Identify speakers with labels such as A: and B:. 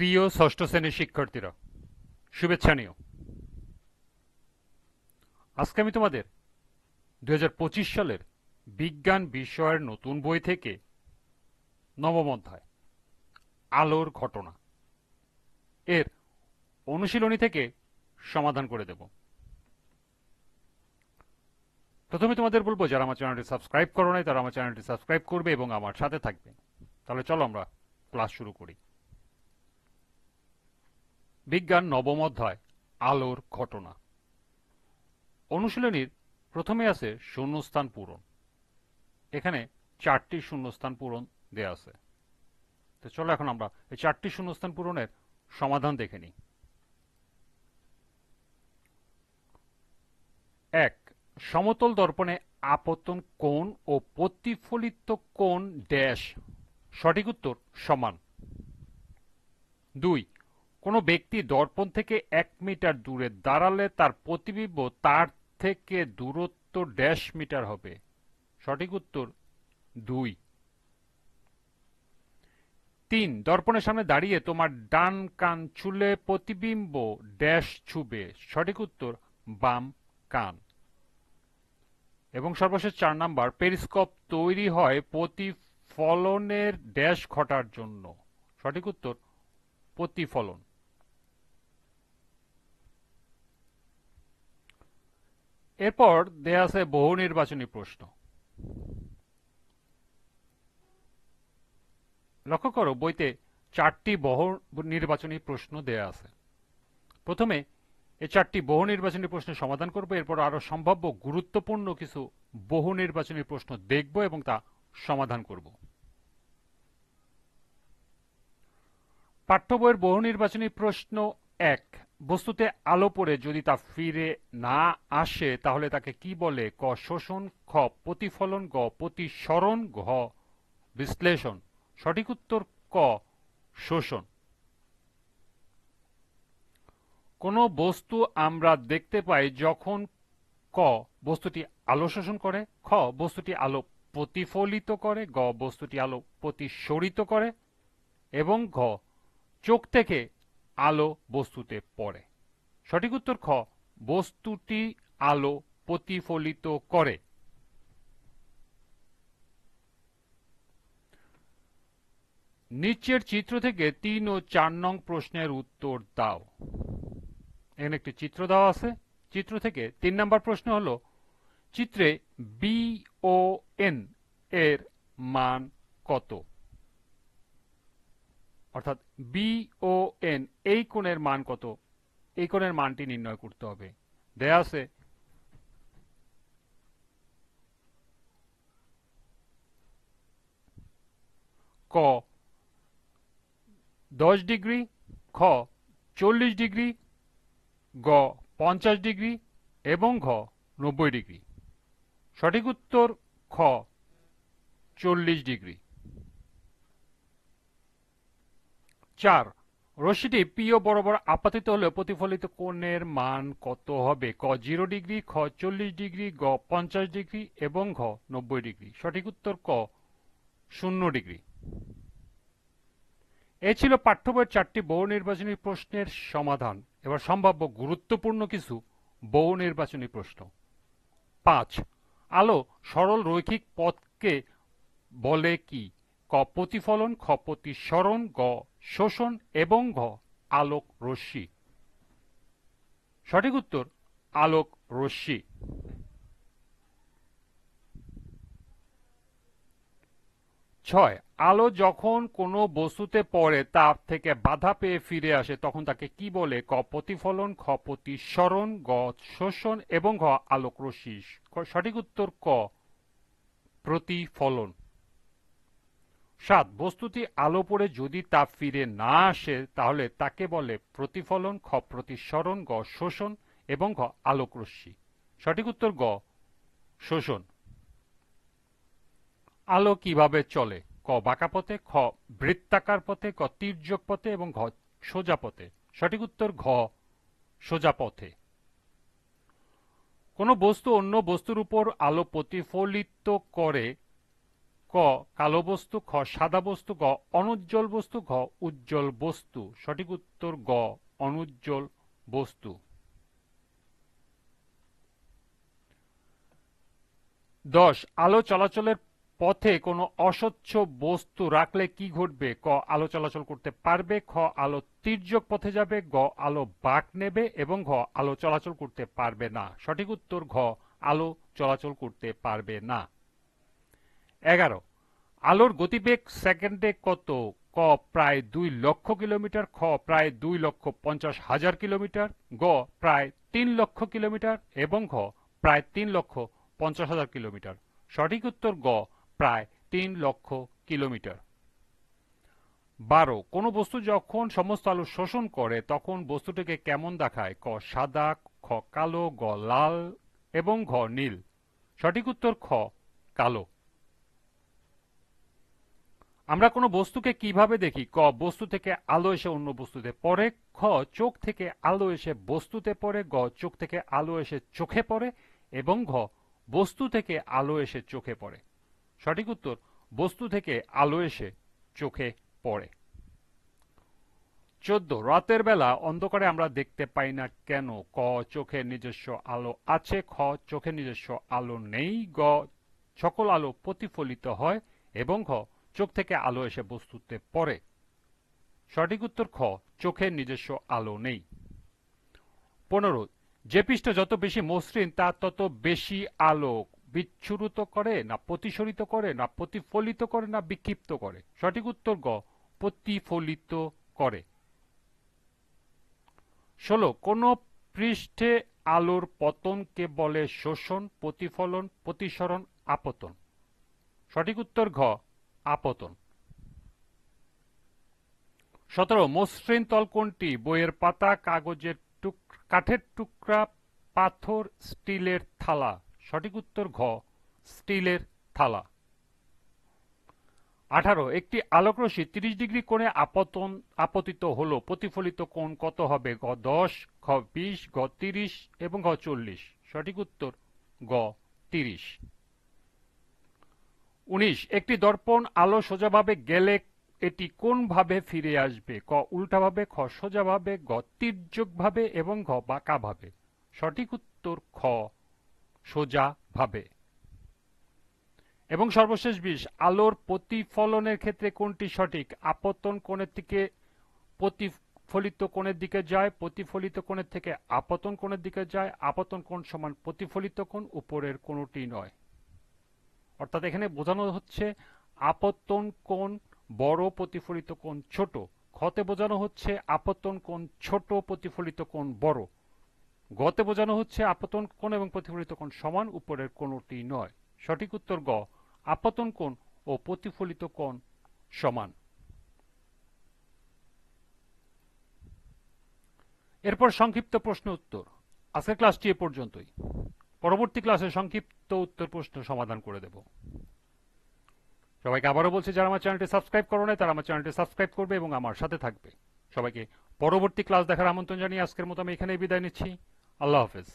A: প্রিয় ষষ্ঠ শ্রেণির শিক্ষার্থীরা, শুভেচ্ছা নিও। আজকে আমি তোমাদের দু হাজার পঁচিশ সালের বিজ্ঞান বিষয়ের নতুন বই থেকে নবম অধ্যায়, আলোর ঘটনা, এর অনুশীলনী থেকে সমাধান করে দেব। প্রথমে তোমাদের বলব, যারা আমার চ্যানেলটি সাবস্ক্রাইব করো নাই, তারা আমার চ্যানেলটি সাবস্ক্রাইব করবে এবং আমার সাথে থাকবে। তাহলে চলো আমরা ক্লাস শুরু করি। বিজ্ঞান নবম অধ্যায় আলোর ঘটনা। অনুশীলনীর প্রথমে আছে শূন্যস্থান পূরণ। এখানে চারটি শূন্যস্থান পূরণ দেয়া আছে। তো চলো এখন আমরা এই চারটি শূন্যস্থান পূরণের সমাধান দেখে নিই। এক, সমতল দর্পণে আপতন কোণ ও প্রতিফলিত কোণ ড্যাশ। সঠিক উত্তর সমান। দুই কোনো ব্যক্তি দর্পণ থেকে এক মিটার দূরে দাঁড়ালে তার প্রতিবিম্ব তার থেকে দূরত্ব ড্যাশ মিটার হবে। সঠিক উত্তর, দুই। তিন, দর্পণের সামনে দাঁড়িয়ে তোমার ডান কান চুলে প্রতিবিম্ব ড্যাশ ছুবে। সঠিক উত্তর, বাম কান। এবং সর্বশেষ চার নাম্বার, পেরিস্কোপ তৈরি হয় প্রতিফলনের ড্যাশ ঘটার জন্য। সঠিক উত্তর, প্রতিফলন। এরপর দেয়া আছে বহু নির্বাচনী প্রশ্ন। লক্ষ্য করো, বইতে চারটি বহু নির্বাচনী প্রশ্ন দেয়া আছে। প্রথমে, এই চারটি বহু নির্বাচনী প্রশ্নের সমাধান করব, এরপর আরও সম্ভাব্য গুরুত্বপূর্ণ কিছু বহু নির্বাচনী প্রশ্ন দেখব এবং তা সমাধান করব। পাঠ্য বইয়ের বহু নির্বাচনী প্রশ্ন এক। বস্তুতে আলো পড়ে যদি তা ফিরে না আসে, তাহলে তাকে কি বলে? ক শোষণ, খ প্রতিফলন, গ প্রতিসরণ, ঘ বিশ্লেষণ। সঠিক উত্তর ক, শোষণ। কোনো বস্তু আমরা দেখতে পাই যখন ক বস্তুটি আলো শোষণ করে, খ বস্তুটি আলো প্রতিফলিত করে, গ বস্তুটি আলো প্রতিসরিত করে, এবং ঘ চোখ থেকে আলো বস্তুতে পড়ে। সঠিক উত্তর খ, বস্তুটি আলো প্রতিফলিত করে। নিচের চিত্র থেকে তিন ও চার নং প্রশ্নের উত্তর দাও। এখানে একটি চিত্র দেওয়া আছে। চিত্র থেকে তিন নম্বর প্রশ্ন হল, চিত্রে বি ও এন এর মান কত? অর্থাৎ বি ও এন এই কোণের মান কত? এই কোণের মানটি নির্ণয় করতে হবে। দেয়া আছে ক, দশ ডিগ্রি, খ, চল্লিশ ডিগ্রি, গ, পঞ্চাশ ডিগ্রি এবং ঘ, নব্বই ডিগ্রি। সঠিক উত্তর, খ, চল্লিশ ডিগ্রি। চার, রশ্মিটি পিও বরাবর আপাতিত হলে প্রতিফলিত কোণের মান কত হবে? ক, জিরো ডিগ্রি, খ, চল্লিশ ডিগ্রি, গ, পঞ্চাশ ডিগ্রি এবং ঘ, নব্বই ডিগ্রি। সঠিক উত্তর ক, শূন্য ডিগ্রি। এ ছিল পাঠ্য বইয়ের চারটি বহু নির্বাচনী প্রশ্নের সমাধান। এবার সম্ভাব্য গুরুত্বপূর্ণ কিছু বহু নির্বাচনী প্রশ্ন। পাঁচ, আলো সরল রৈখিক পথকে বলে কি? ক, প্রতিফলন, খ, প্রতিসরণ, গ শোষণ এবং ঘ, আলোক রশ্মি। সঠিক উত্তর, আলোক রশ্মি। ছয়, আলো যখন কোনো বস্তুতে পড়ে, তার থেকে বাধা পেয়ে ফিরে আসে, তখন তাকে কি বলে? ক, প্রতিফলন, খ, প্রতিসরণ, গ, শোষণ এবং ঘ, আলোক রশ্মি। সঠিক উত্তর, ক, প্রতিফলন। সাত বস্তুটি আলো পড়ে যদি তা ফিরে না আসে, তাহলে তাকে বলে প্রতিফলন খ প্রতিসরণ গ শোষণ এবং ঘ আলোক রশ্মি সঠিক উত্তর গ শোষণ। আলো কীভাবে চলে? ক বাঁকা পথে, খ বৃত্তাকার পথে, ক তির্যক পথে এবং ঘ সোজা পথে। সঠিক উত্তর ঘ, সোজা পথে। কোনো বস্তু অন্য বস্তুর উপর আলো প্রতিফলিত করে ক, কালো বস্তু, খ, সাদা বস্তু, গ, অনুজ্জ্বল বস্তু, ঘ, উজ্জ্বল বস্তু। সঠিক উত্তর গ, অনুজ্জ্বল বস্তু। দশ, আলো চলাচলের পথে কোনো অস্বচ্ছ বস্তু রাখলে কি ঘটবে? ক, আলো চলাচল করতে পারবে, খ, আলো তির্যক পথে যাবে, গ, আলো বাঁক নেবে এবং ঘ, আলো চলাচল করতে পারবে না। সঠিক উত্তর ঘ, আলো চলাচল করতে পারবে না। এগারো। আলোর গতিবেগ সেকেন্ডে কত? ক প্রায় দুই লক্ষ কিলোমিটার, খ প্রায় দুই লক্ষ পঞ্চাশ হাজার কিলোমিটার, গ প্রায় তিন লক্ষ কিলোমিটার এবং ঘ প্রায় তিন লক্ষ পঞ্চাশ হাজার কিলোমিটার। সঠিক উত্তর গ প্রায় তিন লক্ষ কিলোমিটার। বারো। কোনো বস্তু যখন সমস্ত আলো শোষণ করে, তখন বস্তুটিকে কেমন দেখায়? ক সাদা, খ কালো, গ লাল এবং ঘ নীল। সঠিক উত্তর খ কালো। আমরা কোনো বস্তুকে কীভাবে দেখি? ক, বস্তু থেকে আলো এসে অন্য বস্তুতে পড়ে। খ, চোখ থেকে আলো এসে বস্তুতে পড়ে। গ, চোখ থেকে আলো এসে চোখে পড়ে। এবং ঘ, বস্তু থেকে আলো এসে চোখে পড়ে। সঠিক উত্তর, বস্তু থেকে আলো এসে চোখে পড়ে। চোদ্দ, রাতের বেলা অন্ধকারে আমরা দেখতে পাই না কেন? ক, চোখে নিজস্ব আলো আছে। খ, চোখে নিজস্ব আলো নেই। গ, সকল আলো প্রতিফলিত হয়। এবং ঘ চোখ থেকে আলো এসে বস্তুতে পড়ে। সঠিক উত্তর খ, চোখের নিজস্ব আলো নেই। পনেরো, যে পৃষ্ঠ যত বেশি মসৃণ, তা তত বেশি আলো বিচ্ছুরিত করে না প্রতিসরিত করে, না প্রতিফলিত করে, না বিক্ষিপ্ত করে। সঠিক উত্তর গ, প্রতিফলিত করে। ষোলো, কোন পৃষ্ঠে আলোর পতনকে বলে শোষণ, প্রতিফলন, প্রতিসরণ, আপতন? সঠিক উত্তর ঘ আপতন। সতেরো, মসৃণ তল কোনটি? বইয়ের পাতা, কাগজের কাঠের টুকরা, পাথর, স্টিলের থালা। সঠিক উত্তর ঘ, স্টিলের থালা। আঠারো, একটি আলোকরশ্মি তিরিশ ডিগ্রি কোণে আপতন, আপতিত হলো। প্রতিফলিত কোণ কত হবে? গ দশ, ঘ বিশ গ তিরিশ এবং ঘ চল্লিশ। সঠিক উত্তর গ তিরিশ। উনিশ, একটি দর্পণ আলো সোজাভাবে গেলে এটি কোন ভাবে ফিরে আসবে? ক, উল্টাভাবে, খ, সোজাভাবে, গ, তির্যকভাবে এবং ঘ, বাঁকাভাবে। সঠিক উত্তর খ, সোজাভাবে। এবং সর্বশেষ বিশ, আলোর প্রতিফলনের ক্ষেত্রে কোনটি সঠিক? আপতন কোণের থেকে প্রতিফলিত কোণের দিকে যায়, প্রতিফলিত কোণের থেকে আপতন কোণের দিকে যায়, আপতন কোণ সমান প্রতিফলিত কোণ, উপরের কোনটি নয়। অর্থাৎ এখানে বোঝানো হচ্ছে আপতন কোণ বড় প্রতিফলিত কোণ ছোট। ক্ষতে বোঝানো হচ্ছে আপতন কোণ ছোট প্রতিফলিত কোণ বড়। গতে বোঝানো হচ্ছে আপতন কোণ এবং প্রতিফলিত কোণ সমান, উপরের কোনটি নয়। সঠিক উত্তর গ আপতন কোণ ও প্রতিফলিত কোণ সমান। এরপর সংক্ষিপ্ত প্রশ্ন উত্তর। আজকের ক্লাসটি এ পর্যন্তই। পরবর্তী ক্লাসে সংক্ষিপ্ত উত্তর প্রশ্ন সমাধান করে দেব। সবাইকে আবারও বলছি, যারা আমার চ্যানেলটি সাবস্ক্রাইব করো নাই, তারা আমার চ্যানেলটি সাবস্ক্রাইব করবে এবং আমার সাথে থাকবে। সবাইকে পরবর্তী ক্লাস দেখার আমন্ত্রণ জানিয়ে আজকের মতো আমি এখানেই বিদায় নিচ্ছি। আল্লাহ হাফেজ।